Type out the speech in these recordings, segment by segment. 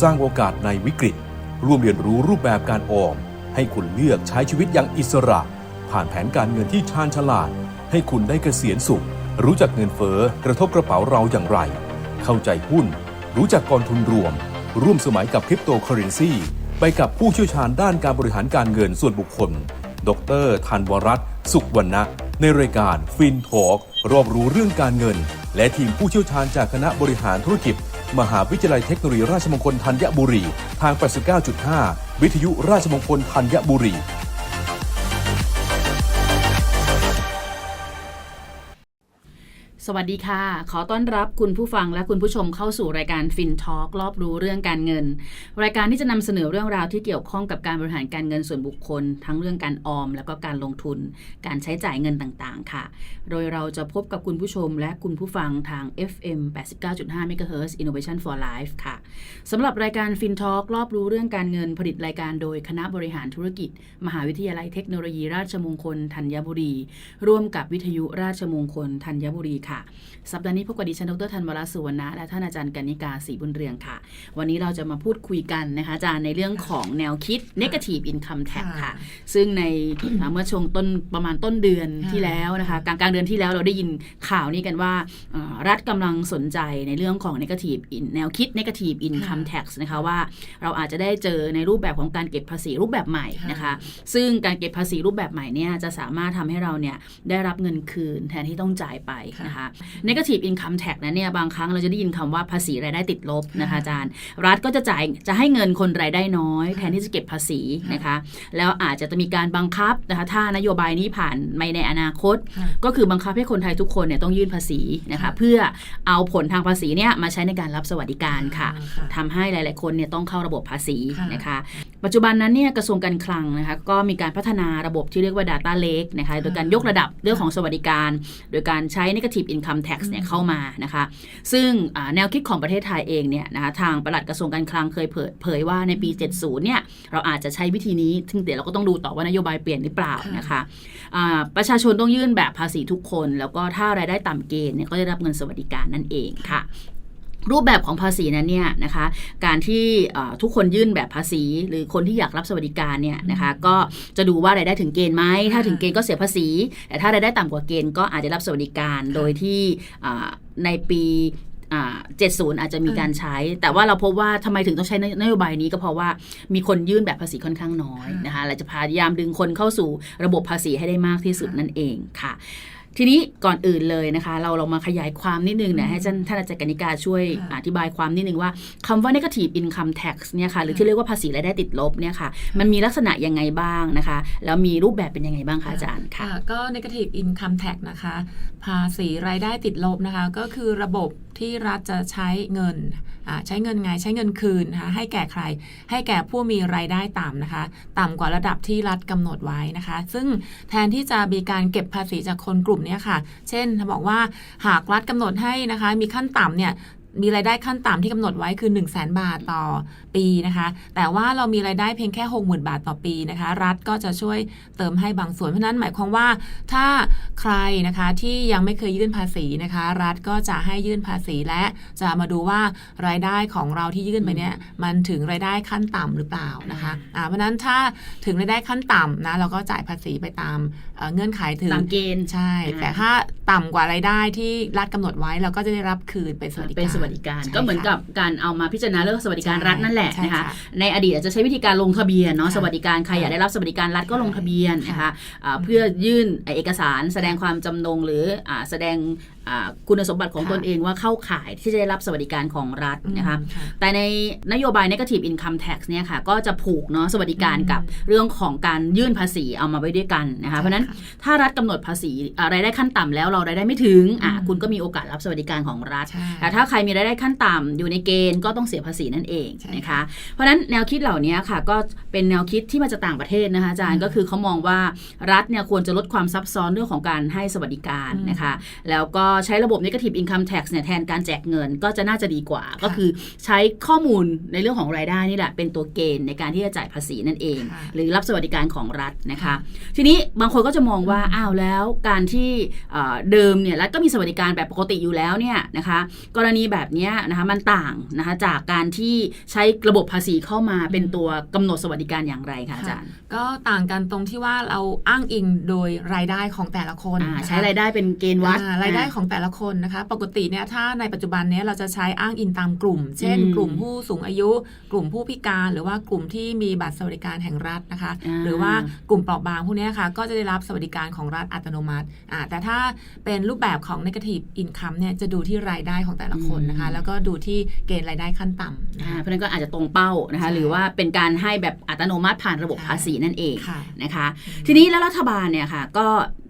สร้างโอกาสในวิกฤต ร่วมเรียนรู้รูปแบบการออม ให้คุณเลือกใช้ชีวิตอย่างอิสระ ผ่านแผนการเงินที่ชาญฉลาด ให้คุณได้เกษียณสุข รู้จักเงินเฟ้อกระทบกระเป๋าเราอย่างไร เข้าใจหุ้น รู้จักกองทุนรวม ร่วมสมัยกับคริปโตเคอเรนซีไปกับผู้เชี่ยวชาญด้านการบริหารการเงินส่วนบุคคล ดรธันวรัตน์สุขวรรณะ ในรายการฟินทอ l k รอบรู้เรื่องการเงิน และทีมผู้เชี่ยวชาญจากคณะบริหารธุรกิจ มหาวิทยาลัยเทคโนโลยีราชมงคลธัญบุรี ทาง 89.5 วิทยุราชมงคลธัญบุรี สวัสดีค่ะ ขอต้อนรับคุณผู้ฟังและคุณผู้ชมเข้าสู่รายการฟินทอ l k รอบรู้เรื่องการเงิน รายการที่จะนำเสนอเรื่องราวที่เกี่ยวข้องกับการบริหารการเงินส่วนบุคคล ทั้งเรื่องการออม แล้วก็การลงทุน การใช้จ่ายเงินต่างๆ ค่ะ โดยเราจะพบกับคุณผู้ชมและคุณผู้ฟังทาง FM 89.5 MHz Innovation for Life ค่ะสำหรับรายการฟินทอ l k รอบรู้เรื่องการเงินผลิตรายการโดยคณะบริหารธุรกิจ มหาวิทยาลัยเทคโนโลยีราชมงคลธัญบุรี ร่วมกับวิทยุราชมงคลธัญบุรีค่ะสัปดาห์นี้พบกับดิฉันดรธันวราสุวรรณะและท่านอาจารย์กนิกาศรีบุญเรืองค่ะ วันนี้เราจะมาพูดคุยกันนะคะอาจารย์ในเรื่องของแนวคิด negative income tax ค่ะ ซึ่งในเมื่อช่วงต้นประมาณต้นเดือนค่ะที่แล้วนะคะกลางกลางๆเดือนที่แล้วเราได้ยินข่าวนี้กันว่าเอ่อรัฐกำลังสนใจในเรื่องของ negative in- แนวคิด negative income tax นะคะว่าเราอาจจะได้เจอในรูปแบบของการเก็บภาษีรูปแบบใหม่นะคะ ซึ่งการเก็บภาษีรูปแบบใหม่เนี่ยจะสามารถทำให้เราเนี่ยได้รับเงินคืนแทนที่ต้องจ่ายไปนะคะ negative income tax นั้นเนี่ยบางครั้งเราจะได้ยินคำว่าภาษีรายได้ติดลบนะคะอาจารย์ รัฐก็จะจ่ายจะให้เงินคนรายได้น้อย แทนที่จะเก็บภาษีนะคะ แล้วอาจจะมีการบังคับนะคะถ้านโยบายนี้ผ่านไปในอนาคตค่ะก็คือบังคับให้คนไทยทุกคนเนี่ยต้องยื่นภาษีนะคะค่ะเพื่อเอาผลทางภาษีเนี่ยมาใช้ในการรับสวัสดิการค่ะอ่าค่ะทำให้หลาย ๆ คนเนี่ยต้องเข้าระบบภาษีค่ะนะคะ ปัจจุบันนั้นเนี่ยกระทรวงการคลังนะคะก็มีการพัฒนาระบบที่เรียกว่า Data Lake นะคะโดยการยกระดับเรื่องของสวัสดิการ โดยการใช้ Negative Income Tax เนี่ยเข้ามานะคะ ซึ่งอ่าแนวคิดของประเทศไทยเองเนี่ยนะคะทางปลัดกระทรวงการคลังเคยเผยเผยว่าในปี 70 เนี่ยเราอาจจะใช้วิธีนี้ซึ่งเดี๋ยวเราก็ต้องดูต่อว่านโยบายเปลี่ยนหรือเปล่าค่ะนะคะอ่าประชาชนต้องยื่นแบบภาษีทุกคน แล้วก็ถ้ารายได้ต่ำเกณฑ์เนี่ยก็จะได้รับเงินสวัสดิการนั่นเองค่ะ รูปแบบของภาษีนั้นเนี่ยนะคะการที่เอ่อทุกคนยื่นแบบภาษี หรือคนที่อยากรับสวัสดิการเนี่ยนะคะก็จะดูว่ารายได้ถึงเกณฑ์ไหมถ้าถึงเกณฑ์ก็เสียภาษี แต่ถ้ารายได้ต่ำกว่าเกณฑ์ก็อาจจะรับสวัสดิการโดยที่อ่าในปีอ่า70อาจจะมีการใช้ แต่ว่าเราพบว่าทำไมถึงต้องใช้นโยบายนี้ก็เพราะว่ามีคนยื่นแบบภาษีค่อนข้างน้อยนะคะเราจะพยายามดึงคนเข้าสู่ระบบภาษีให้ได้มากที่สุดนั่นเองค่ะ ทีนี้ก่อนอื่นเลยนะคะ เราเรามาขยายความนิดนึงนะให้ท่านท่านอาจารย์กนิกาช่วยค่ะอธิบายความนิดนึงว่าคำว่า negative income tax เนี่ยค่ะหรือที่เรียกว่าภาษีรายได้ติดลบเนี่ยค่ะมันมีลักษณะยังไงบ้างนะคะ แล้วมีรูปแบบเป็นยังไงบ้างคะอาจารย์ค่ะค่ะก็ negative income tax นะคะ ภาษีรายได้ติดลบนะคะ ก็คือระบบ ที่รัฐจะใช้เงินใช้เงินไงใช้เงินคืนนะคะให้แก่ใคร ให้แก่ผู้มีรายได้ต่ำนะคะ ต่ำกว่าระดับที่รัฐกำหนดไว้นะคะ ซึ่งแทนที่จะมีการเก็บภาษีจากคนกลุ่มนี้ค่ะ เช่นบอกว่าหากรัฐกำหนดให้นะคะ มีขั้นต่ำเนี่ย มีรายได้ขั้นต่ำที่กำหนดไว้คือ 1 0 0 0 0แบาทต่อปีนะคะ แต่ว่าเรามีรายได้เพียงแค่ 60,000 บาทต่อปีนะคะ รัฐก็จะช่วยเติมให้บางส่วน เพราะฉะนั้นหมายความว่าถ้าใครนะคะที่ยังไม่เคยยื่นภาษีนะคะ รัฐก็จะให้ยื่นภาษีและจะมาดูว่ารายได้ของเราที่ยื่นไปเนี่ยมันถึงรายได้ขั้นต่ำหรือเปล่านะคะอ่าเพราะฉะนั้นถ้าถึงรายได้ขั้นต่ำนะเราก็จ่ายภาษีไปตามเอ่อเงื่อนไขถึงตามเกณฑ์ใช่อ่าแต่ถ้าต่ำกว่ารายได้ที่รัฐกำหนดไว้เราก็จะได้รับคืนเป็นสวัสดิการเป็นสวัสดิการใช่ก็เหมือนกับการเอามาพิจารณาเรื่องสวัสดิการใช่รัฐนั่นแหละใช่นะคะค่ะในอดีตอาจจะใช้วิธีการลงทะเบียนเนาะค่ะสวัสดิการใครค่ะอยากได้รับสวัสดิการรัฐก็ลงทะเบียนนะคะค่ะอ่าเพื่อยื่นเอกสารแสดงความจำนงหรืออาแสดงอ่า คุณสมบัติของค่ะตนเองว่าเข้าข่ายที่จะได้รับสวัสดิการของรัฐนะคะอืมค่ะแต่ในนโยบาย negative income tax เนี่ยค่ะก็จะผูกเนาะสวัสดิการอืมกับเรื่องของการยื่นภาษีเอามาไว้ด้วยกันนะคะเพราะฉะนั้นถ้ารัฐกำหนดภาษีอ่ารายได้ขั้นต่ำแล้วเรารายได้ไม่ถึงอะอืมคุณก็มีโอกาสรับสวัสดิการของรัฐใช่แต่ถ้าใครมีรายได้ขั้นต่ำอยู่ในเกณฑ์ก็ต้องเสียภาษีนั่นเองใช่นะคะเพราะฉะนั้นแนวคิดเหล่านี้ค่ะก็เป็นแนวคิดที่มาจากต่างประเทศนะคะอาจารย์อืมก็คือเขามองว่ารัฐเนี่ยควรจะลดความซับซ้อนเรื่องของการให้สวัสดิการอืมนะคะแล้วก็ใช้ระบบ negative income tax เนี่ยแทนการแจกเงินก็จะน่าจะดีกว่า ก็คือใช้ข้อมูลในเรื่องของรายได้นี่แหละ เป็นตัวเกณฑ์ในการที่จะจ่ายภาษีนั่นเองค่ะหรือรับสวัสดิการของรัฐนะคะ ทีนี้บางคนก็จะมองว่าอ้าวแล้วการที่เอ่อเดิมเนี่ยรัฐก็มีสวัสดิการแบบปกติอยู่แล้วเนี่ยนะคะกรณีแบบเนี้ยนะคะมันต่างนะคะจากการที่ใช้ระบบภาษีเข้ามาเป็นตัวกำหนดสวัสดิการอย่างไรคะอาจารย์ก็ต่างกันตรงที่ว่าเราอ้างอิงโดยรายได้ของแต่ละคนอ่านะคะใช้รายได้เป็นเกณฑ์วัดอ่ารายได้ของแต่ละคนนะคะ ปกติเนี่ยถ้าในปัจจุบันเนี้ยเราจะใช้อ้างอิงตามกลุ่ม เช่นอืมกลุ่มผู้สูงอายุ กลุ่มผู้พิการ หรือว่ากลุ่มที่มีบัตรสวัสดิการแห่งรัฐนะคะอ่าหรือว่ากลุ่มเปราะบางพวกเนี้ยค่ะก็จะได้รับสวัสดิการของรัฐอัตโนมัติอ่าแต่ถ้าเป็นรูปแบบของ negative income เนี่ยจะดูที่รายได้ของแต่ละคนนะคะ แล้วก็ดูที่เกณฑ์รายได้ขั้นต่ำนะอ่าคะเพราะฉะนั้นก็อาจจะตรงเป้านะคะใช่หรือว่าเป็นการให้แบบอัตโนมัติผ่านระบบใช่ภาษีนั่นเองค่ะนะคะ ทีนี้แล้วรัฐบาลเนี่ยค่ะก็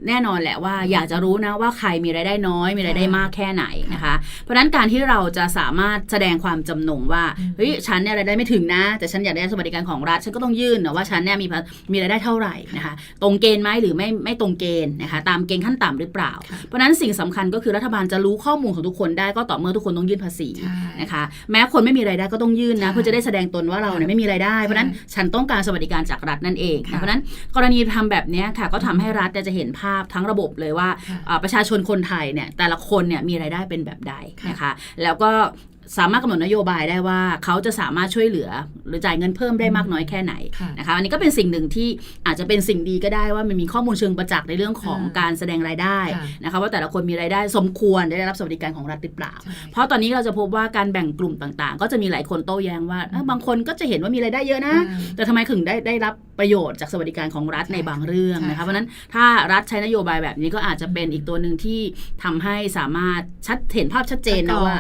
แน่นอนแหละว่าอยากจะรู้นะว่าใครมีรายได้น้อยมีรายได้มากแค่ไหนนะคะ เพราะฉะนั้นการที่เราจะสามารถแสดงความจำนงว่าอืมเฮ้ยฉันเนี่ยรายได้ไม่ถึงนะ แต่ฉันอยากได้สวัสดิการของรัฐฉันก็ต้องยื่นนะว่าฉันเนี่ยมีภามีรายได้เท่าไหร่นะคะ ตรงเกณฑ์ไหมหรือไม่ไม่ตรงเกณฑ์นะคะตามเกณฑ์ขั้นต่ำหรือเปล่าค่ะเพราะฉะนั้นสิ่งสำคัญก็คือรัฐบาลจะรู้ข้อมูลของทุกคนได้ก็ต่อเมื่อทุกคนต้องยื่นภาษีใช่นะคะ แม้คนไม่มีรายได้ก็ต้องยื่นนะใช่เพื่อจะได้แสดงตนว่าเราเนี่ยไม่มีรายได้ใช่เพราะฉะนั้นฉันต้องการสวัสดิการจากรัฐนั่นเองค่ะเพราะฉะนั้นกรณีทำแบบเนี้ยค่ะก็ทำให้รัฐเนี่ยจะเห็นภาพทั้งระบบเลยว่าค่ะอ่าประชาชนคนไทยเนี่ยแต่ละคนเนี่ยมีรายได้เป็นแบบใดค่ะนะคะ แล้วก็ สามารถกำหนดนโยบายได้ว่าเขาจะสามารถช่วยเหลือ หรือจ่ายเงินเพิ่มได้มากน้อยแค่ไหนค่ะนะคะอันนี้ก็เป็นสิ่งหนึ่งที่อาจจะเป็นสิ่งดีก็ได้ว่ามันมีข้อมูลเชิงประจักษ์ในเรื่องของอ่าการแสดงรายได้ค่ะนะคะว่าแต่ละคนมีรายได้สมควรได้รับสวัสดิการของรัฐหรือเปล่าใช่เพราะตอนนี้เราจะพบว่าการแบ่งกลุ่มต่างๆ ก็จะมีหลายคนโต้แย้งว่าเอ้อบางคนก็จะเห็นว่ามีรายได้เยอะนะอ่าแต่ทำไมถึงได้ได้รับประโยชน์จากสวัสดิการของรัฐใช่ในบางเรื่องใช่นะคะค่ะเพราะฉะนั้นถ้ารัฐใช้นโยบายแบบนี้ก็อาจจะเป็นอีกตัวหนึ่งที่ทำให้สามารถชัดเห็นภาพชัดเจนนะว่า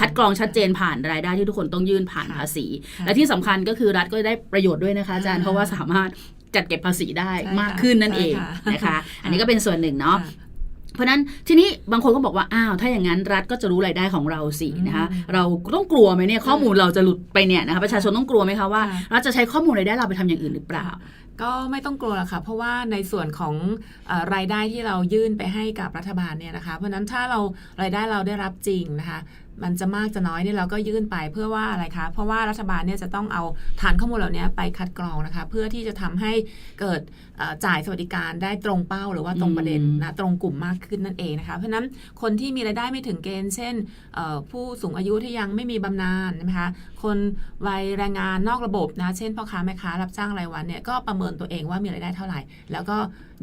คัดกรองนะคัดอ่ากรองคัดกรองชัดเจนผ่านรายได้ที่ทุกคนต้องยื่นผ่านค่ะภาษีค่ะและที่สำคัญก็คือรัฐก็ได้ประโยชน์ด้วยนะคะอาจารย์อ่าเพราะว่าสามารถจัดเก็บภาษีได้ใช่ค่ะมากขึ้นนั่นเองใช่ค่ะนะคะ อันนี้ก็เป็นส่วนหนึ่งเนาะค่ะเพราะฉะนั้นทีนี้บางคนก็บอกว่าอ้าวถ้าอย่างนั้นรัฐก็จะรู้รายได้ของเราสินะคะอืมเราต้องกลัวไหมเนี่ยข้อมูลเราจะหลุดไปเนี่ยนะคะประชาชนต้องกลัวไหมคะว่าค่ะรัฐจะใช้ข้อมูลรายได้เราไปทำอย่างอื่นหรือเปล่าก็ไม่ต้องกลัวหรอกค่ะ เพราะว่าในส่วนของเออรายได้ที่เรายื่นไปให้กับรัฐบาลเนี่ยนะคะ เพราะฉะนั้นถ้าเรารายได้เราได้รับจริงนะคะ มันจะมากจะน้อยเนี่ยเราก็ยื่นไปเพื่อว่าอะไรคะ เพราะว่ารัฐบาลเนี่ยจะต้องเอาฐานข้อมูลเหล่านี้ไปคัดกรองนะคะ เพื่อที่จะทำให้เกิดเอ่อจ่ายสวัสดิการได้ตรงเป้าหรือว่าตรงประเด็นอืมนะตรงกลุ่มมากขึ้นนั่นเองนะคะ เพราะฉะนั้นคนที่มีรายได้ไม่ถึงเกณฑ์ เช่นเอ่อผู้สูงอายุที่ยังไม่มีบำนาญนะคะ คนวัยแรงงานนอกระบบนะเช่นพ่อค้าแม่ค้ารับจ้างรายวันเนี่ยก็ประเมินตัวเองว่ามีรายได้เท่าไหร่ แล้วก็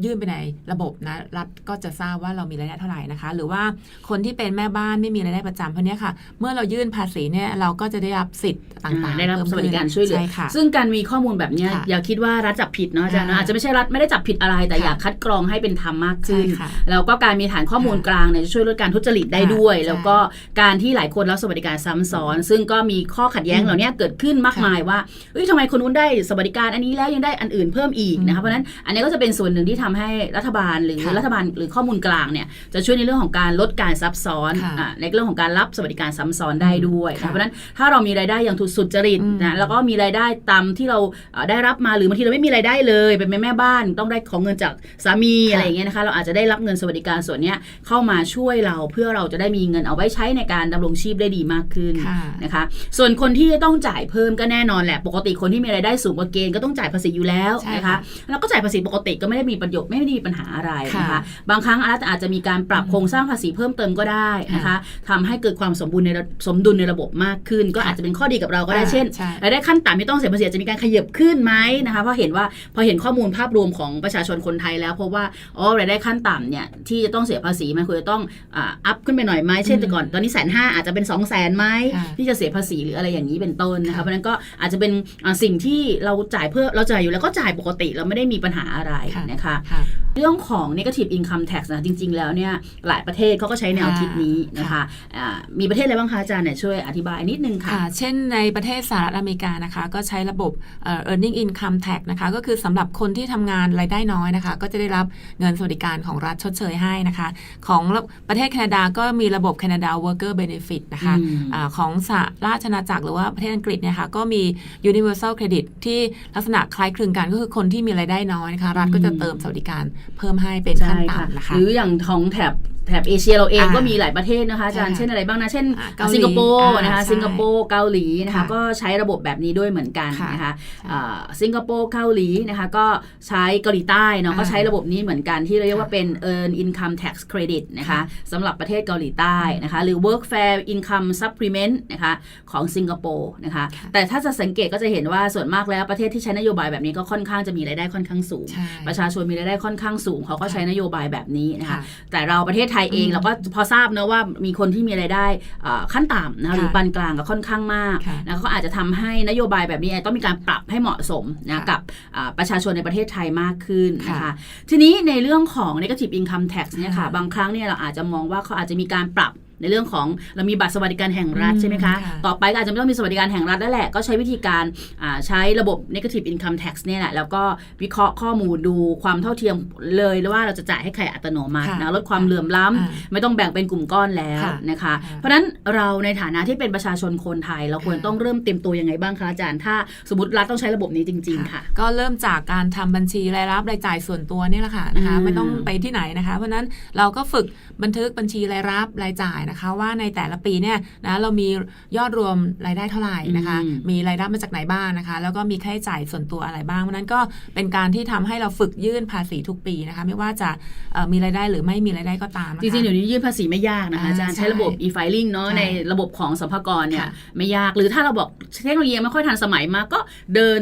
ยื่นไปในระบบนะรัฐก็จะทราบว่าเรามีรายได้เท่าไหร่นะคะ หรือว่าคนที่เป็นแม่บ้านไม่มีรายได้ประจำเพราะเนี้ยค่ะ เมื่อเรายื่นภาษีเนี่ยเราก็จะได้รับสิทธิ์ ต่างๆ ได้รับเพิ่มสวัสดิการช่วยเหลือใช่ค่ะซึ่งการมีข้อมูลแบบเนี้ยค่ะอย่าคิดว่ารัฐจับผิดเนาะอาจารย์เนอะค่ะอาจจะไม่ใช่รัฐไม่ได้จับผิดอะไร แต่ค่ะอยากคัดกรองให้เป็นธรรมมากขึ้นใช่ค่ะแล้วก็การมีฐานข้อมูลค่ะกลางเนี่ยจะช่วยลดการทุจริตได้ค่ะด้วยใช่แล้วก็การที่หลายคนรับสวัสดิการซ้ำซ้อน ซึ่งก็มีข้อขัดแย้งอืมเหล่านี้เกิดขึ้นมากค่ะมายว่าเอ้ยทำไมคนนู้นได้สวัสดิการอันนี้แล้วยังได้อันอื่นเพิ่มอีกนะคะอืมเพราะฉะนั้นอันนี้ก็จะเป็นส่วนหนึ่งที่ทำให้รัฐบาลหรือค่ะรัฐบาลหรือข้อมูลกลางเนี่ยจะช่วยในเรื่องของการลดการซับซ้อนค่ะอะในเรื่องของการรับสวัสดิการซ้ำซ้อนได้ด้วยค่ะเพราะฉะนั้นถ้าเรามีรายได้อย่างถูกสุจริตอืมนะแล้วก็มีรายได้ตามที่เราเอ่อได้รับมาหรือบางทีเราไม่มีรายได้เลยเป็นแม่แม่บ้านต้องได้ของเงินจากสามีค่ะอะไรอย่างเงี้ยนะคะเราอาจจะได้รับเงินสวัสดิการส่วนเนี้ยเข้ามาช่วยเราเพื่อเราจะได้มีเงินเอาไว้ใช้ในการดำรงชีพได้ดีมากขึ้นค่ะนะคะ ส่วนคนที่ต้องจ่ายเพิ่มก็แน่นอนแหละ ปกติคนที่มีรายได้สูงกว่าเกณฑ์ก็ต้องจ่ายภาษีอยู่แล้วใช่นะคะค่ะแล้วก็จ่ายภาษีปกติก็ไม่ได้มีประโยชน์ไม่ได้มีปัญหาอะไรนะคะค่ะบางครั้งรัฐอาจจะมีการปรับโครงสร้างภาษีเพิ่มเติมก็ได้นะคะทำให้เกิดความสมบูรณ์ในระสมดุลในระบบมากขึ้น ก็ค่ะอาจจะเป็นข้อดีกับเราก็ได้เช่นใช่รายได้ขั้นต่ำที่ต้องเสียภาษีอาจจะมีการขยับขึ้นไหมนะคะเพราะเห็นว่าพอเห็นข้อมูลภาพรวมของประชาชนคนไทยแล้วพบว่าอ๋อรายได้ขั้นต่ำเนี่ยที่จะต้องเสียภาษีมันควรจะต้องอ่าอัพขึ้นไปหน่อยไหมเช่นแต่ก่อนตอนนี้แสนห้าอาจจะเป็น2องแสนไหมค่ะที่จะเสียภาษีหรืออะไรอย่างนี้เป็นต้นนะคะค่ะเพราะฉะนั้นก็อาจจะเป็นอ่าสิ่งที่เราจ่ายเพื่อเราจ่ายอยู่แล้วก็จ่ายปกติเราไม่ได้มีปัญหาอะไรค่ะนะคะค่ะเรื่องของ negative income tax นะจริง ๆ แล้วเนี่ยหลายประเทศเขาก็ใช้แนวคิดนี้นะคะค่ะอ่ามีประเทศอะไรบ้างคะอาจารย์เนี่ยช่วยอธิบายนิดนึงค่ะค่ะเช่นในประเทศสหรัฐอเมริกานะคะ ก็ใช้ระบบเอ่อ earning income tax นะคะ ก็คือสำหรับคนที่ทำงานรายได้น้อยนะคะ ก็จะได้รับเงินสวัสดิการของรัฐชดเชยให้นะคะ ของประเทศแคนาดาก็มีระบบ Canada Worker Benefit นะคะอืมอาของสหราชอาณาจักรหรือว่าประเทศอังกฤษเนี่ยค่ะก็มี universal credit ที่ลักษณะคล้ายคลึงกันก็คือคนที่มีรายได้น้อยนะคะ รัฐก็จะเติมสวัสดิการเพิ่มให้เป็นขั้นใช่ค่ะต่ำนะคะ หรืออย่างของแถบ แถบเอเชียเราเองอ่าก็มีหลายประเทศนะคะอาจารย์ใช่ค่ะเช่นอะไรบ้างนะ เช่นอ่าเกาหลีสิงคโปร์อ่านนะคะใช่สิงคโปร์เกาหลีนะคะค่ะก็ใช้ระบบแบบนี้ด้วยเหมือนกันค่ะนะคะใช่อ่าสิงคโปร์เกาหลีนะคะก็ใช้เกาหลีใต้เนาะอ่าก็ใช้ระบบนี้เหมือนกันที่เรียกว่าค่ะเป็น earn income tax credit นะคะค่ะสำหรับประเทศเกาหลีใต้นะคะหรือ work fair income supplement นะคะของสิงคโปร์นะคะค่ะแต่ถ้าจะสังเกตก็จะเห็นว่าส่วนมากแล้วประเทศที่ใช้นโยบายแบบนี้ก็ค่อนข้างจะมีรายได้ค่อนข้างสูงใช่ประชาชนมีรายได้ค่อนข้างสูงเขาก็ใช้นโยบายแบบนี้นะคะค่ะแต่เราประเทศไทยเองอืมเราก็พอทราบนะว่ามีคนที่มีรายได้เอ่อขั้นต่ำนะคะค่ะหรือปานกลางก็ค่อนข้างมากค่ะนะก็อาจจะทำให้นโยบายแบบนี้ต้องมีการปรับให้เหมาะสมนะค่ะกับอ่าประชาชนในประเทศไทยมากขึ้นนะคะค่ะทีนี้ในเรื่องของ negative income tax เนี่ยค่ะค่ะบางครั้งเนี่ยเราอาจจะมองว่าเขาอาจจะมีการปรับ ในเรื่องของเรามีบัตรสวัสดิการแห่งรัฐอืมใช่ไหมคะค่ะต่อไปก็อาจจะไม่ต้องมีสวัสดิการแห่งรัฐแล้วแหละก็ใช้วิธีการอ่าใช้ระบบ negative income tax เนี่ยแหละแล้วก็วิเคราะห์ข้อมูลดูความเท่าเทียมเลยว่าเราจะจ่ายให้ใครอัตโนมัติค่ะนะลดความเหลื่อมล้ำอ่าไม่ต้องแบ่งเป็นกลุ่มก้อนแล้วค่ะนะคะค่ะเพราะฉะนั้นเราในฐานะที่เป็นประชาชนคนไทย เราควรค่ะต้องเริ่มเตรียมตัวยังไงบ้างคะอาจารย์ ถ้าสมมติรัฐต้องใช้ระบบนี้จริง ๆ ค่ะ ก็เริ่มจากการทำบัญชีรายรับรายจ่ายส่วนตัวนี่แหละค่ะนะคะอืมไม่ต้องไปที่ไหนนะคะ เพราะฉะนั้นเราก็ฝึกบันทึกบัญชีรายรับรายจ่ายนะคะว่าในแต่ละปีเนี่ยนะเรามียอดรวมรายได้เท่าไหร่นะคะอืมมีรายรับมาจากไหนบ้างนะคะ แล้วก็มีค่าใช้จ่ายส่วนตัวอะไรบ้างเพราะฉะนั้นก็เป็นการที่ทำให้เราฝึกยื่นภาษีทุกปีนะคะ ไม่ว่าจะเอ่อมีรายได้หรือไม่มีรายได้ก็ตามนะคะจริงๆเดี๋ยวนี้ยื่นภาษีไม่ยากนะคะอ่าอาจารย์ใช่ใช้ระบบ e-filing เนาะใช่ในระบบของสัมภากรเนี่ยค่ะไม่ยากหรือถ้าเราบอกเทคโนโลยียังไม่ค่อยทันสมัยมากก็เดิน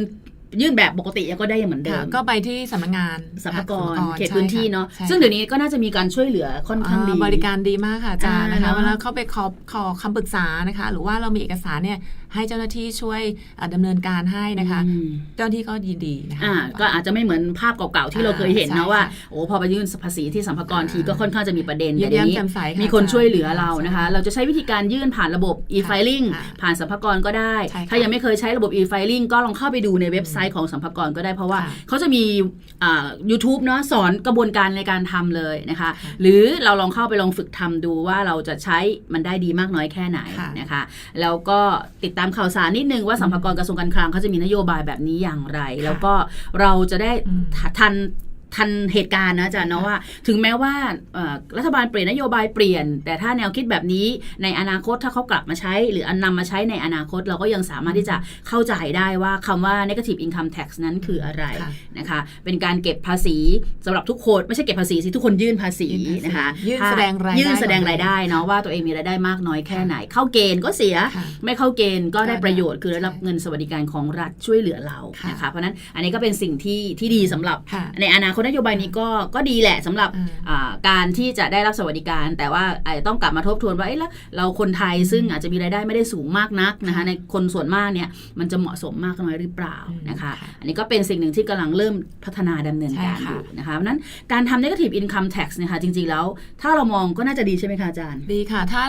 ยื่นแบบปกติก็ได้เหมือนเดิค่ะมก็ไปที่สำนักงานสัมภากรสำนักงเขตพื้นที่เนาะใช่ค่ซึ่งเดี๋ยวนี้ก็น่าจะมีการช่วยเหลือค่อนข้างดีอ่าบริการดีมากค่ะอาจารย์นะคะอ่าเวลาเข้าไปขอขอคำปรึกษานะคะ หรือว่าเรามีเอกสารเนี่ยให้เจ้าหน้าที่ช่วยอ่าดำเนินการให้นะคะอืมเจ้าหน้าที่ก็ยินดีนะคะอ่าก็อาจจะไม่เหมือนภาพเก่าๆที่เราเคยเห็นอ่านะใช่ว่าค่ะโอ้พอไปยื่นภาษีที่สัมภากรอ่าทีก็ค่อนข้างจะมีประเด็นยิ้แต่มเดี๋ยวแย้มนี้แจ่มใสค่ะมีคนอาจารย์ช่วยเหลือเราใช่นะคะ เราจะใช้วิธีการยื่นผ่านระบบ e-filing ค่ะผ่านสัมภากรก็ได้ใช่ค่ะถ้ายังไม่เคยใช้ระบบ e-filing ก็ลองเข้าไปดูในเว็บไซต์ของสัมภากรก็ได้เพราะว่าค่ะเขาจะมีอ่า YouTube เนาะสอนกระบวนการในการทำเลยนะคะค่ะหรือเราลองเข้าไปลองฝึกทำดูว่าเราจะใช้มันได้ดีมากน้อยแค่ไหนค่ะนะคะ แล้วก็ติดตามข่าวสารนิดนึงว่าสัมภากรกระทรวงการคลังเขาจะมีนโยบายแบบนี้อย่างไร แล้วก็เราจะได้อืมทัน ทันเหตุการณ์นะอาจารย์เนาะว่า ถึงแม้ว่าเอ่อรัฐบาลเปลี่ยนนโยบายเปลี่ยน แต่ถ้าแนวคิดแบบนี้ในอนาคตถ้าเขากลับมาใช้ หรืออนำมาใช้ในอนาคตเราก็ยังสามารถที่จะเข้าใจได้ว่าคำว่า negative income tax นั้นคืออะไรค่ะนะคะเป็นการเก็บภาษีสำหรับทุกคนไม่ใช่เก็บภาษีสิทุกคนยื่นภาษียื่นภาษีนะคะยื่นถ้าแสดงรายได้ยื่นแสดงรายได้เนาะว่าตัวเองมีรายได้มากน้อยแค่ไหน เข้าเกณฑ์ก็เสียค่ะไม่เข้าเกณฑ์ก็ได้ก็ได้ประโยชน์คือได้รับใช่เงินสวัสดิการของรัฐช่วยเหลือเราค่ะนะคะเพราะฉะนั้นอันนี้ก็เป็นสิ่งที่ที่ดีสำหรับค่ะในอนาคตนโยบายนี้ก็ก็ดีแหละสำหรับอืมอ่าการที่จะได้รับสวัสดิการ แต่ว่าอาจจะต้องกลับมาทบทวนว่าเอ๊ะแล้วเราคนไทยซึ่งอาจจะมีรายได้ไม่ได้สูงมากนักนะคะค่ะในคนส่วนมากเนี่ยมันจะเหมาะสมมากน้อยหรือเปล่าอืมนะคะค่ะอันนี้ก็เป็นสิ่งหนึ่งที่กำลังเริ่มพัฒนาดำเนินการใช่อค่ะยู่นะคะเพราะฉะนั้นการทำ negative income tax เนะคะจริง ๆ แล้วถ้าเรามองก็น่าจะดีใช่ไหมคะอาจารย์ ดีค่ะ ถ้า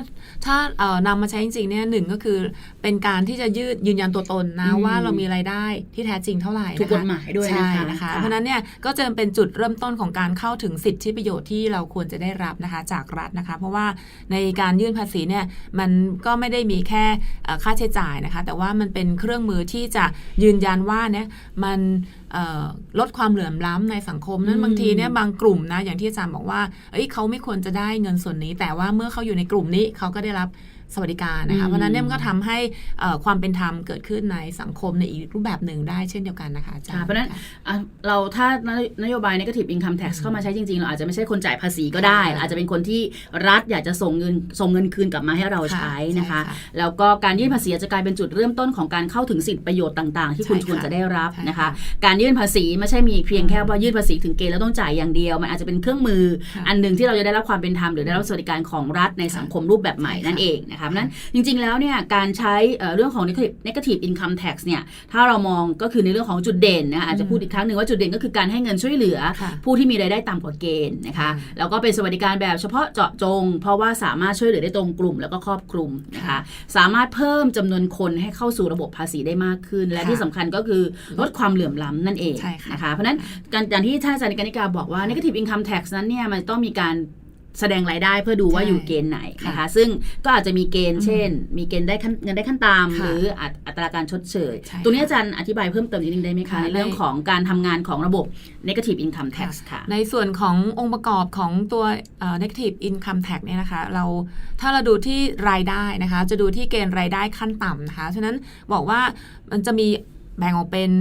ถ้าเอ่อนำมาใช้จริงๆเนี่ยหนึ่งก็คือเป็นการที่จะยืดยืนยันตัวตนนะอืมว่าเรามีรายได้ที่แท้จริงเท่าไหร่นะคะถูกกฎหมายด้วยนะคะใช่นะคะค่ะเพราะฉะนั้นเนี่ยก็จะเป็นจุดเริ่มต้นของการเข้าถึงสิทธิประโยชน์ที่เราควรจะได้รับนะคะจากรัฐนะคะ เพราะว่าในการยื่นภาษีเนี่ยมันก็ไม่ได้มีแค่เอ่อค่าใช้จ่ายนะคะ แต่ว่ามันเป็นเครื่องมือที่จะยืนยันว่าเนี่ยมันเอ่อลดความเหลื่อมล้ำในสังคมนั้นอืมบางทีเนี่ยบางกลุ่มนะอย่างที่อาจารย์บอกว่าเอ้ยเขาไม่ควรจะได้เงินส่วนนี้ แต่ว่าเมื่อเขาอยู่ในกลุ่มนี้เขาก็ได้รับ สวัสดิการนะคะอืมเพราะฉะนั้นเนี่ยมันก็ทำให้เอ่อความเป็นธรรมเกิดขึ้นในสังคมในอีกรูปแบบหนึ่งได้เช่นเดียวกันนะคะอาจารค่ะย์เพราะฉะนั้นอะเราถ้านโยบาย negative income tax เข้ามาใช้จริงๆ เราอาจจะไม่ใช่คนจ่ายภาษีก็ได้ค่ะอาจจะเป็นคนที่รัฐอยากจะส่งเงินส่งเงินคืนกลับมาให้เราค่ะใช้นะคะใช่ค่ะแล้วก็การยื่นภาษีอาจจะกลายเป็นจุดเริ่มต้นของการเข้าถึงสิทธิประโยชน์ต่างๆ ที่คุณใช่ควรค่ะจะได้รับใช่นะคะค่ะการยื่นภาษีไม่ใช่มีเพียงแค่อืมว่ายื่นภาษีถึงเกณฑ์แล้วต้องจ่ายอย่างเดียว มันอาจจะเป็นเครื่องมือค่ะอันหนึ่งที่เราจะได้รับความเป็นธรรมหรือได้รับสวัสดิการของรัฐในสังคมรูปแบบใหม่ใช่ค่ะนั่นเองนะคะเพราะฉะนั้นจริง ๆ แล้วเนี่ยการใช้เอ่อเรื่องของ negative negative income tax เนี่ยถ้าเรามองก็คือในเรื่องของจุดเด่นนะคะอาจจะพูดอีกครั้งหนึ่งว่าจุดเด่นก็คือการให้เงินช่วยเหลือค่ะผู้ที่มีรายได้ต่ำกว่าเกณฑ์นะคะค่ะแล้วก็เป็นสวัสดิการแบบเฉพาะเจาะจง เพราะว่าสามารถช่วยเหลือได้ตรงกลุ่มแล้วก็ครอบคลุมนะคะค่ะสามารถเพิ่มจำนวนคนให้เข้าสู่ระบบภาษีได้มากขึ้น และค่ะที่สำคัญก็คือลดความเหลื่อมล้ำนั่นเองใช่ค่ะนะคะเพราะฉะนั้นการอย่างที่ท่านอาจารย์กนิกาบอกว่า negative income tax นั้นเนี่ยมันต้องมีการ แสดงรายได้เพื่อดูว่าใช่อยู่เกณฑ์ไหนนะคะค่ะซึ่งก็อาจจะมีเกณฑ์อืมเช่น มีเกณฑ์ได้ขั้นเงินได้ขั้นต่ำค่ะหรืออัตอัตราการชดเชยใช่ตรงนี้ค่ะอาจารย์อธิบายเพิ่มเติมนิดนึงได้ไหมคะค่ะในเรื่องได้ของการทำงานของระบบ negative income tax ค่ะ ในส่วนขององค์ประกอบของตัวเอ่อ negative income tax เนี่ยนะคะ เราถ้าเราดูที่รายได้นะคะ จะดูที่เกณฑ์รายได้ขั้นต่ำนะคะฉะนั้นบอกว่ามันจะมีแบ่งออกเป็น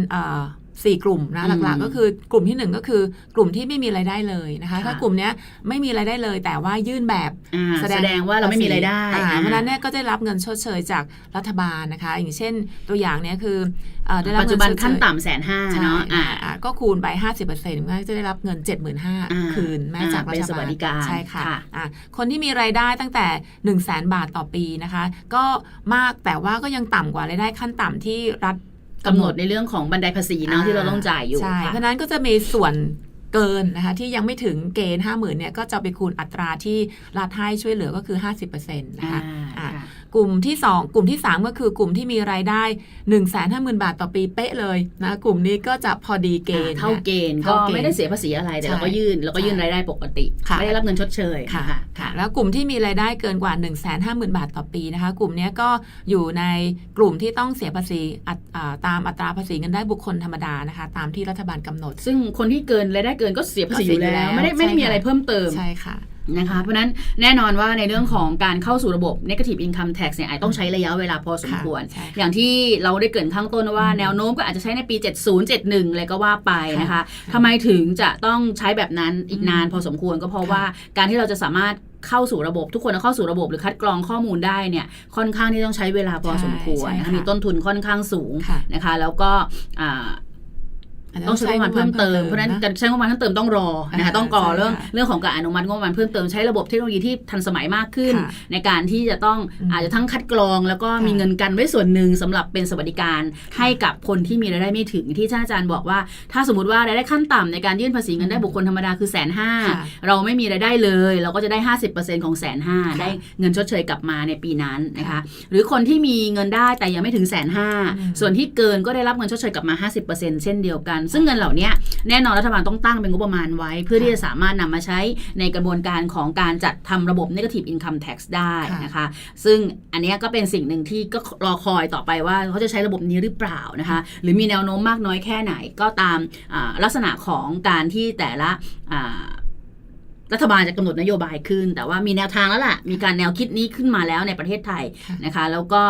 เอ่อสี่กลุ่มนะอืมหลักๆ ก็คือกลุ่มที่หนึ่งก็คือกลุ่มที่ไม่มีรายได้เลยนะคะค่ะถ้ากลุ่มเนี้ยไม่มีรายได้เลย แต่ว่ายื่นแบบอ่าแสดงว่าเราไม่มีรายได้อ่าอ่าเพราะฉะนั้นเนี่ยก็จะรับเงินชดเชยจากรัฐบาลนะคะ อย่างเช่นตัวอย่างเนี้ยคือเอ่อได้รับปัจเงิจุนบันชดเชยขั้นต่ำแสนห้าใช่เนาะอ่าอ่าก็คูณไป 50%ก็จะได้รับเงิน 75,000อ่าคืนแม้จากรัเป็นฐสบาวัลสดิการใช่ค่ะค่ะอ่าคนที่มีรายได้ตั้งแต่ 1 0 0 0 0แบาทต่อปีนะคะ ก็มากแต่ว่าก็ยังต่ำกว่ารายได้ขั้นต่ำที่รัฐ กำหนดในเรื่องของบันไดภาษีเนาะที่เราต้องจ่ายอยู่ใช่ค่ะเพราะฉะนั้นก็จะมีส่วนเกินนะคะที่ยังไม่ถึงเกณฑ์50,000เนี่ยก็จะไปคูณอัตราที่รัฐให้ช่วยเหลือก็คือ 50%นะคะอ่าอ่าค่ะ กลุ่มที่ 2 กลุ่มที่ 3 ก็คือกลุ่มที่มีรายได้ 1 5 0 0 0 0 บาทต่อปีเป๊ะเลยนะกลุ่มนี้ก็จะพอดีเกณฑ์เท่าเกณฑ์ก็เท่าเกณฑ์ไม่ได้เสียภาษีอะไรแต่ใช่เราก็ยื่นเราก็ยื่นใช่รายได้ปกติค่ะไม่ได้รับเงินชดเชยค่ะนะคะค่ะ แล้วกลุ่มที่มีรายได้เกินกว่า 1 5 0 0 0 0 บาทต่อปีนะคะ กลุ่มเนี้ยก็อยู่ในกลุ่มที่ต้องเสียภาษีอัตอ่าตามอัตราภาษีเงินได้บุคคลธรรมดานะคะ ตามที่รัฐบาลกำหนด ซึ่งคนที่เกินรายได้เกินก็เสียภาษีอยู่แล้วก็เสียอยู่แล้วไม่ได้ไม่ได้ใช่มีอะไรค่ะเพิ่มเติมใช่ค่ะ นะคะเพราะฉะนั้นแน่นอนว่าในเรื่องของการเข้าสู่ระบบ negative income tax เนี่ยอาจต้องใช้ระยะเวลาพอสมควรใช่ค่ะอย่างที่เราได้เกรินข้างต้นว่าอืมแนวโน้มก็อาจจะใช้ในปี 70 71อะไรก็ว่าไปนะคะค่ะทำไมถึงจะต้องใช้แบบนั้นอีกนานอืมพอสมควรก็เพราะค่ะว่าการที่เราจะสามารถเข้าสู่ระบบทุกคนเข้าสู่ระบบหรือคัดกรองข้อมูลได้เนี่ยค่อนข้างที่ต้องใช้เวลาพอสมควรใช่นะคะค่ะมีต้นทุนค่อนข้างสูงค่ะนะคะ แล้วก็อ่าาจจะ ต้องใช้งบประมาณเพิ่มเติมเพราะฉะนั้นนะการใช้งบประมาณเพิ่มเติมต้องรอนะคะอ่าต้องรอใช่เรื่องค่ะเรื่องของการอนุมัติงบประมาณเพิ่มเติมใช้ระบบเทคโนโลยีที่ทันสมัยมากขึ้นค่ะในการที่จะต้องอืมอาจจะทั้งคัดกรอง แล้วก็ค่ะมีเงินกันไว้ส่วนหนึ่งสำหรับเป็นสวัสดิการให้กับคนที่มีรายได้ไม่ถึงที่ท่านอาจารย์บอกว่า ถ้าสมมติว่ารายได้ขั้นต่ำในการยื่นภาษีเงินได้บุคคลธรรมดาคือแสนห้าค่ะเราไม่มีรายได้เลย เราก็จะได้ 50%ของแสนห้าค่ะได้เงินชดเชยกลับมาในปีนั้นนะคะค่ะหรือคนที่มีเงินได้แต่ยังไม่ถึงแสนห้าอืมส่วนที่เกินก็ได้รับเงินชดเชยกลับมา 50%เช่นเดียวกันซึ่งเงินเหล่านี้แน่นอนรัฐบาลต้องตั้งเป็นงบประมาณไว้ เพื่อที่จะสามารถนำมาใช้ในกระบวนการของการจัดทำระบบ negative income tax ได้นะคะ ซึ่งอันนี้ก็เป็นสิ่งหนึ่งที่ก็รอคอยต่อไปว่าเขาจะใช้ระบบนี้หรือเปล่านะคะ หรือมีแนวโน้มมากน้อยแค่ไหนก็ตามลักษณะของการที่แต่ละ รัฐบาลจะกำหนดนโยบายขึ้น แต่ว่ามีแนวทางแล้วล่ะ มีการแนวคิดนี้ขึ้นมาแล้วในประเทศไทยค่ะนะคะ แล้วก็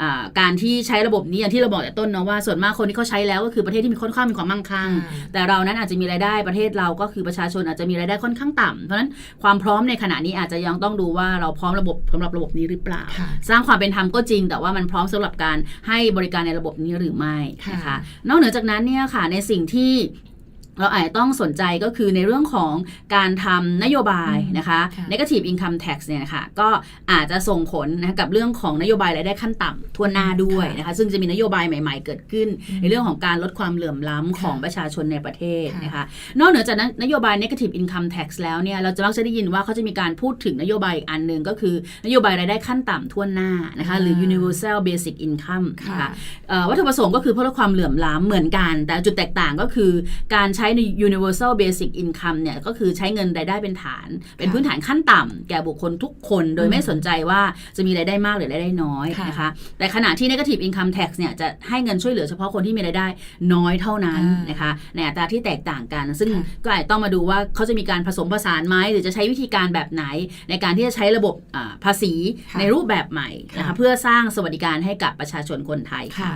อ่าการที่ใช้ระบบนี้อย่างที่เราบอกแต่ต้นเนาะว่าส่วนมากคนที่เขาใช้แล้วก็คือประเทศที่มีค่อนข้างมีความมั่งคั่ง แต่เรานั้นอาจจะมีรายได้ประเทศเราก็คือประชาชนอาจจะมีรายได้ค่อนข้างต่ำเพราะฉะนั้นความพร้อมในขณะนี้อาจจะยังต้องดูว่าเราพร้อมระบบสำหรับระบบนี้หรือเปล่าค่ะสร้างความเป็นธรรมก็จริง แต่ว่ามันพร้อมสำหรับการให้บริการในระบบนี้หรือไม่นะคะค่ะนอกเหนือจากนั้นเนี่ยค่ะในสิ่งที่ เราอาจจะต้องสนใจก็คือในเรื่องของการทำนโยบายอืมนะคะค่ะ negative income tax เนี่ยนะคะก็อาจจะส่งผลนะกับเรื่องของนโยบายรายได้ขั้นต่ำทั่วหน้าด้วยนะคะ ซึ่งจะมีนโยบายใหม่ ๆ เกิดขึ้น ในเรื่องของการลดความเหลื่อมล้ำของประชาชนในประเทศค่ะนะคะ นอกเหนือจากนั้นนโยบาย negative income tax แล้วเนี่ยเราจะมักจะได้ยินว่าเขาจะมีการพูดถึงนโยบายอีกอันหนึ่งก็คือนโยบายรายได้ขั้นต่ำทั่วหน้านะคะหรืออ่า universal basic income นะคะค่ะเอ่อวัตถุประสงค์ก็คือเพื่อลดความเหลื่อมล้ำเหมือนกัน แต่จุดแตกต่างก็คือการใช้ใน universal basic income เนี่ยก็คือใช้เงินรายได้เป็นฐาน เป็นพื้นฐานขั้นต่ำแก่บุคคลทุกคนโดยไม่สนใจว่าจะมีรายได้มากหรือรายได้น้อยค่ะนะคะแต่ขณะที่ negative income tax เนี่ยจะให้เงินช่วยเหลือเฉพาะคนที่มีรายได้น้อยเท่านั้นอ่านนะคะในอัตราที่แตกต่างกัน ซึ่งค่ะก็อาจต้องมาดูว่าเขาจะมีการผสมผสานไหมหรือจะใช้วิธีการแบบไหน ในการที่จะใช้ระบบอ่าภาษีค่ะในรูปแบบใหม่นะคะค่ะเพื่อสร้างสวัสดิการให้กับประชาชนคนไทยค่ะ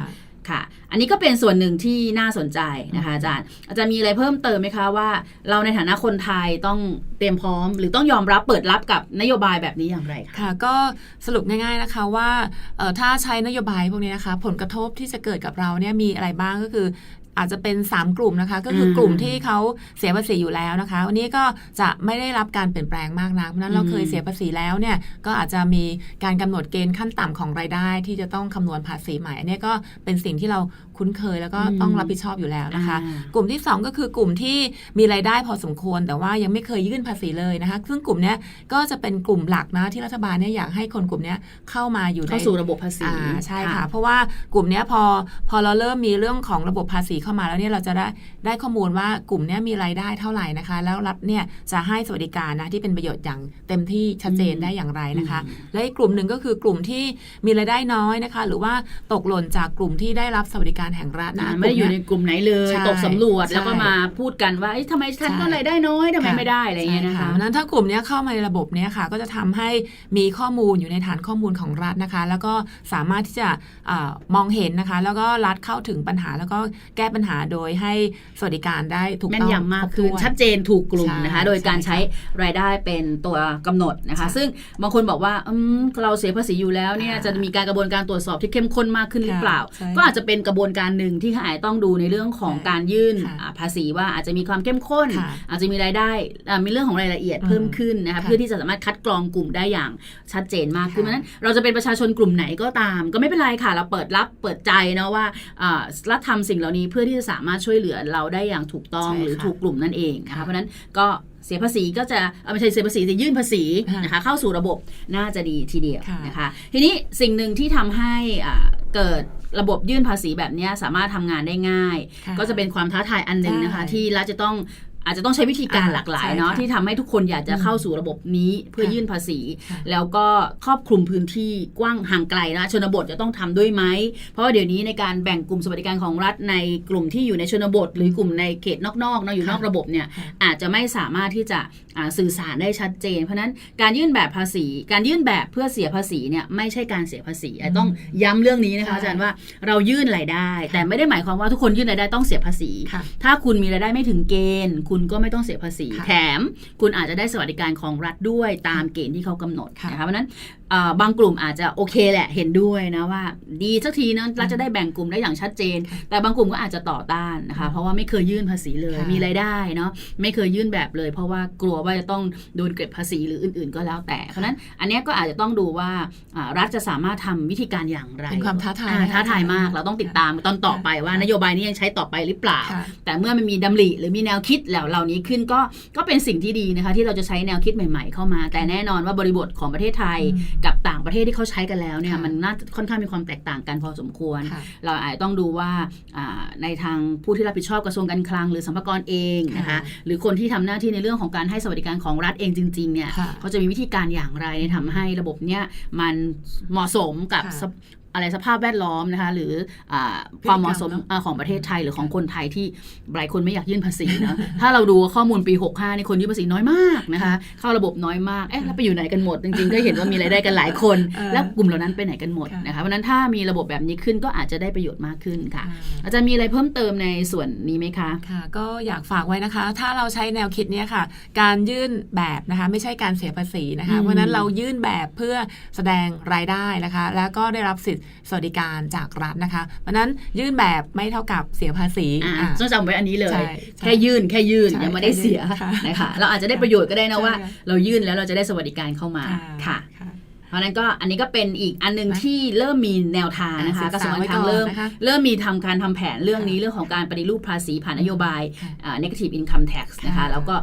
ค่ะ อันนี้ก็เป็นส่วนหนึ่งที่น่าสนใจนะคะอาจารย์ อาจารย์มีอะไรเพิ่มเติมไหมคะว่า เราในฐานะคนไทยต้องเตรียมพร้อม หรือต้องยอมรับเปิดรับกับนโยบายแบบนี้อย่างไรคะค่ะ ก็สรุปง่ายๆนะคะว่าเอ่อถ้าใช้นโยบายพวกนี้นะคะ ผลกระทบที่จะเกิดกับเราเนี่ยมีอะไรบ้างก็คือ อาจจะเป็น 3 กลุ่มนะคะ ก็คืออมกลุ่มที่เขาเสียภาษีอยู่แล้วนะคะ วันนี้ก็จะไม่ได้รับการเปลี่ยนแปลงมากนักเพราะฉะนั้นเราอืมเคยเสียภาษีแล้วเนี่ยก็อาจจะมีการกำหนดเกณฑ์ขั้นต่ำของรายได้ ที่จะต้องคำนวณภาษีใหม่อันนี้ก็เป็นสิ่งที่เราคุ้นเคยแล้วก็ต้องรับผิดชอบอยู่แล้วนะคะอ่ากลุ่มที่ 2 ก็คือกลุ่มที่มีรายได้พอสมควร แต่ว่ายังไม่เคยยื่นภาษีเลยนะคะ ซึ่งกลุ่มเนี้ยก็จะเป็นกลุ่มหลักนะที่รัฐบาลเนี่ยอยากให้คนกลุ่มเนี้ยเข้ามาอยู่ในเข้าสู่ระบบภาษีอ่าใช่ค่ะ เพราะว่ากลุ่มเนี้ยพอพอเราเริ่มมีเรื่องของระบบภาษีเข้ามาแล้วเนี่ยเราจะได้ได้ข้อมูลว่ากลุ่มเนี้ยมีรายได้เท่าไหร่นะคะ แล้วรัฐเนี่ยจะให้สวัสดิการนะที่เป็นประโยชน์อย่างเต็มที่ชัดเจนอืมได้อย่างไรนะคะอืมและอีกกลุ่มหนึ่งก็คือกลุ่มที่มีรายได้น้อยนะคะ หรือว่าตกหล่นจากกลุ่มที่ได้รับสวัสดิการแห่งรัฐนะอ่าไม่ได้อยู่ในกลุ่มไหนเลยใช่ตกสำรวจใช่แล้วก็มาพูดกันว่าเอ้ยทำไมฉันก็ใช่รายได้น้อยทำไมไม่ได้อะไรอย่างเงี้ยนะคะใช่เพราะฉะนั้นถ้ากลุ่มเนี้ยเข้ามาในระบบเนี้ยค่ะ ก็จะทำให้มีข้อมูลอยู่ในฐานข้อมูลของรัฐนะคะ แล้วก็สามารถที่จะเออมองเห็นนะคะ แล้วก็รัฐเข้าถึงปัญหา แล้วก็แก้ปัญหาโดยให้สวัสดิการได้ถูกแม่ต้นองยำมากขึ้นครบถ้วนชัดเจนถูกกลุ่มใช่นะคะ โดยการใช่ใช้รายได้เป็นตัวกำหนดนะคะใช่ซึ่งบางคนบอกว่าอืมเราเสียภาษีอยู่แล้วเนี่ยอ่าจะมีการกระบวนการตรวจสอบที่เข้มข้นมากขึ้นหรือเปล่าใช่ก็อาจจะเป็นกระบวนการหนึ่งที่อาจจะต้องดูในเรื่องของใช่การยื่นค่ะอ่าภาษีว่าอาจจะมีความเข้มข้นค่ะอาจจะมีรายได้อ่ามีเรื่องของรายละเอียดอืมเพิ่มขึ้นนะคะค่ะเพื่อที่จะสามารถคัดกรองกลุ่มได้อย่างชัดเจนมากขึ้นเพค่ะราะฉะนั้นเราจะเป็นประชาชนกลุ่มไหนก็ตาม ก็ไม่เป็นไรค่ะ เราเปิดรับเปิดใจเนาะว่าอ่ารัฐทำสิ่งเหล่านี้เพื่อที่จะสามารถช่วยเหลือเราได้อย่างถูกต้องใช่หรือค่ะถูกกลุ่มนั่นเองนะคะค่ะเพราะฉะนั้นก็เสียภาษีก็จะเอ่อไม่ใช่เสียภาษีแต่ยื่นภาษีค่ะนะคะเข้าสู่ระบบน่าจะดีทีเดียวค่ะนะคะ ทีนี้สิ่งหนึ่งที่ทำให้อ่าเกิด ระบบยื่นภาษีแบบเนี้ยสามารถทำงานได้ง่ายค่ะก็จะเป็นความท้าทายอันหนึ่งนะคะใช่ที่รัฐจะต้อง อาจจะต้องใช้วิธีการอ่าหลากหลายใช่เนาะค่ะที่ทำให้ทุกคนอยากจะอืมเข้าสู่ระบบนี้เพื่อค่ะยื่นภาษีค่ะแล้วก็ครอบคลุมพื้นที่กว้างห่างไกลนะชนบทจะต้องทำด้วยไหม เพราะว่าเดี๋ยวนี้ในการแบ่งกลุ่มสวัสดิการของรัฐในกลุ่มที่อยู่ในชนบท หรือกลุ่มในเขตนอกๆเนาะอยู่นอกระบบเนี่ยค่ะอาจจะไม่สามารถที่จะอ่าสื่อสารได้ชัดเจน เพราะฉะนั้นการยื่นแบบภาษี การยื่นแบบเพื่อเสียภาษีเนี่ยไม่ใช่การเสียภาษีอะต้องย้ำเรื่องนี้นะคะใช่อาจารย์ว่าเรายื่นรายได้ แต่ไม่ได้หมายความว่าทุกคนยื่นรายได้ต้องเสียภาษีค่ะถ้าคุณมีรายได้ไม่ถึงเกณฑ์คุณก็ไม่ต้องเสียภาษีค่ะแถมคุณอาจจะได้สวัสดิการของรัฐด้วยตามเกณฑ์ที่เขากำหนดค่ะนะคะเพราะฉะนั้นเอ่อ บางกลุ่มอาจจะโอเคแหละเห็นด้วยนะว่า ดีสักทีนะรัฐจะได้แบ่งกลุ่มได้อย่างชัดเจนค่ะแต่บางกลุ่มก็อาจจะต่อต้านนะคะ เพราะว่าไม่เคยยื่นภาษีเลยค่ะมีรายได้เนาะไม่เคยยื่นแบบเลย เพราะว่ากลัวว่าจะต้องโดนเก็บภาษีหรืออื่น ๆ ก็แล้วแต่ เพราะฉะนั้นอันเนี้ยก็อาจจะต้องดูว่าอ่ารัฐจะสามารถทำวิธีการอย่างไรเป็นความท้าทายอ่นะคะท้าทายมากเราต้องติดตามตอนต่อไปว่าค่ะนโยบายนี้ยังใช้ต่อไปหรือเปล่าค่ะแต่เมื่อมันมีดำริหรือมีแนวคิดแล้วเหล่านี้ขึ้นก็ก็เป็นสิ่งที่ดีนะคะ ที่เราจะใช้แนวคิดใหม่ ๆ เข้ามา แต่แน่นอนว่าบริบทของประเทศไทยอืมกับต่างประเทศที่เขาใช้กันแล้วเนี่ยค่ะมันน่าจะค่อนข้างมีความแตกต่างกันพอสมควรค่ะเราอาจจะต้องดูว่าอ่าในทางผู้ที่รับผิดชอบกระทรวงการคลัง หรือสัมภากระเองนะคะค่ะหรือคนที่ทำหน้าที่ในเรื่องของการให้สวัสดิการของรัฐเองจริงๆเนี่ยค่ะเขาจะมีวิธีการอย่างไรในทำให้ระบบเนี้ยมันเหมาะสมกับค่ะสภ อะไรสภาพแวดล้อมนะคะ หรืออาคพฤติกรรมวามเหมาะสมเนอะอ่าของประเทศไทยหรือของคนไทยที่หลายคนไม่อยากยื่นภาษีนะถ้าเราดูข้อมูลปี 65นี่คนยื่นภาษีน้อยมากนะคะ เข้าระบบน้อยมากเอ๊ะแล้วไปอยู่ไหนกันหมด จริงๆ ก็เห็นว่ามีรายได้กันหลายคนเออแล้วกลุ่มเหล่านั้นไปไหนกันหมดค่ะนะคะเพราะฉะนั้นถ้ามีระบบแบบนี้ขึ้นก็อาจจะได้ประโยชน์มากขึ้นค่ะค่ะ อาจารย์มีอะไรเพิ่มเติมในส่วนนี้ไหมคะค่ะ ก็อยากฝากไว้นะคะ ถ้าเราใช้แนวคิดเนี้ยค่ะ การยื่นแบบนะคะไม่ใช่การเสียภาษีนะคะอืมเพราะฉะนั้นเรายื่นแบบเพื่อแสดงรายได้นะคะ แล้วก็ได้รับสิทธิสวัสดิการจากรัฐนะคะเพราะฉะนั้นยื่นแบบไม่เท่ากับเสียภาษีอ่าอ่าต้องจำไว้อันนี้เลยใช่ใช่แค่ยื่นแค่ยื่นใช่ยังไม่ได้เสียแค่ยื่นค่ะนะคะเราอาจจะได้ประโยชน์ก็ได้นะใช่ว่าค่ะเรายื่นแล้วเราจะได้สวัสดิการเข้ามาค่ะค่ะเพราะฉะนั้นก็อันนี้ก็เป็นอีกอันหนึ่งนะที่เริ่มมีแนวทางนะคะอ่ากระทรวงการศึกคษาลังไว้เริ่มก่อนนะคะเริ่มมีทำการทำแผนเรื่องนี้ค่ะเรื่องของการปฏิรูปภาษีผ่านนโยบายค่ะอ่า negative income tax นะคะค่ะแล้วก็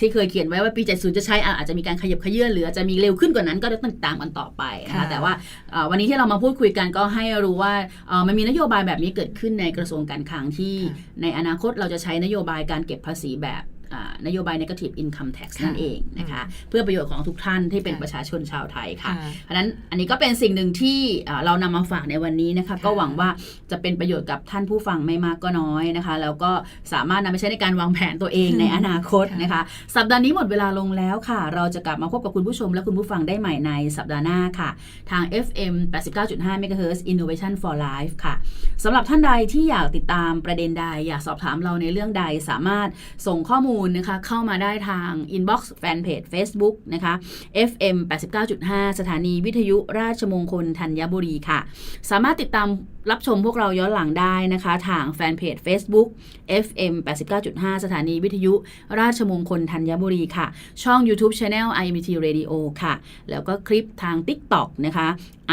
ที่เคยเขียนไว้ว่าปี 70 จะใช้อะอาจจะมีการขยับขยื่นหรืออาจจะมีเร็วขึ้นกว่านั้นก็ต้องติดตามกันต่อไปนะคะค่ะแต่ว่าอ่าวันนี้ที่เรามาพูดคุยกันก็ให้รู้ว่าอ่ามันมีนโยบายแบบนี้เกิดขึ้นในกระทรวงการคลังที่ในอนาคตเราจะใช้นโยบายการเก็บภาษีแบบอ่า นโยบาย negative income tax ค่ะนั่นเองนะคะเพื่อประโยชน์ของทุกท่านที่เป็นค่ะประชาชนชาวไทยค่ะค่ะเพราะฉะนั้นอันนี้ก็เป็นสิ่งหนึ่งที่อ่าเรานำมาฝากในวันนี้นะคะก็หวังว่าจะเป็นประโยชน์กับท่านผู้ฟังไม่มากก็น้อยนะคะ แล้วก็สามารถนำไปใช้ในการวางแผนตัวเองในอนาคตนะคะ สัปดาห์นี้หมดเวลาลงแล้วค่ะ เราจะกลับมาพบกับคุณผู้ชมและคุณผู้ฟังได้ใหม่ในสัปดาห์หน้าค่ะ ทาง FM 89.5 MHz Innovation for Life ค่ะสำหรับท่านใดที่อยากติดตามประเด็นใด อยากสอบถามเราในเรื่องใดสามารถส่งข้อมูลนะคะเข้ามาได้ทาง Inbox Fanpage Facebook นะคะ FM 89.5 สถานีวิทยุราชมงคลธัญบุรีค่ะ สามารถติดตามรับชมพวกเราย้อนหลังได้นะคะ ทางแฟนเพจ Facebook FM 89.5 สถานีวิทยุราชมงคลธัญบุรีค่ะ ช่อง YouTube Channel IMT Radio ค่ะ แล้วก็คลิปทาง TikTok นะคะ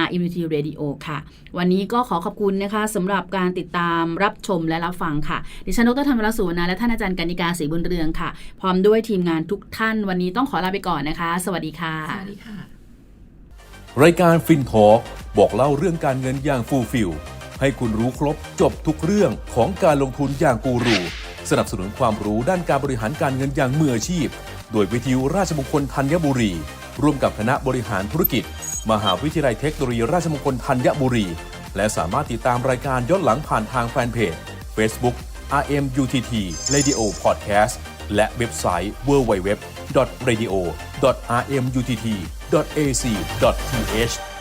RMT Radio ค่ะ วันนี้ก็ขอขอบคุณนะคะสำหรับการติดตามรับชมและรับฟังค่ะ ดิฉันดรธรรมรสุวรรณและท่านอาจารย์กนิกาศรีบุญเรืองค่ะ พร้อมด้วยทีมงานทุกท่านวันนี้ต้องขอลาไปก่อนนะคะ สวัสดีค่ะ สวัสดีค่ะ รายการฟินทอ l k บอกเล่าเรื่องการเงินอย่างฟูลฟิลให้คุณรู้ครบจบทุกเรื่องของการลงทุนอย่างกูรู สนับสนุนความรู้ด้านการบริหารการเงินอย่างมืออาชีพ โดยวิทยุราชมงคลธัญบุรี ร่วมกับคณะบริหารธุรกิจ มหาวิทยาลัยเทคโนโลยีราชมงคลธัญบุรี และสามารถติดตามรายการย้อนหลังผ่านทางแฟนเพจ Facebook RMUTT Radio Podcast และเว็บไซต์ www.radio.rmutt.ac.th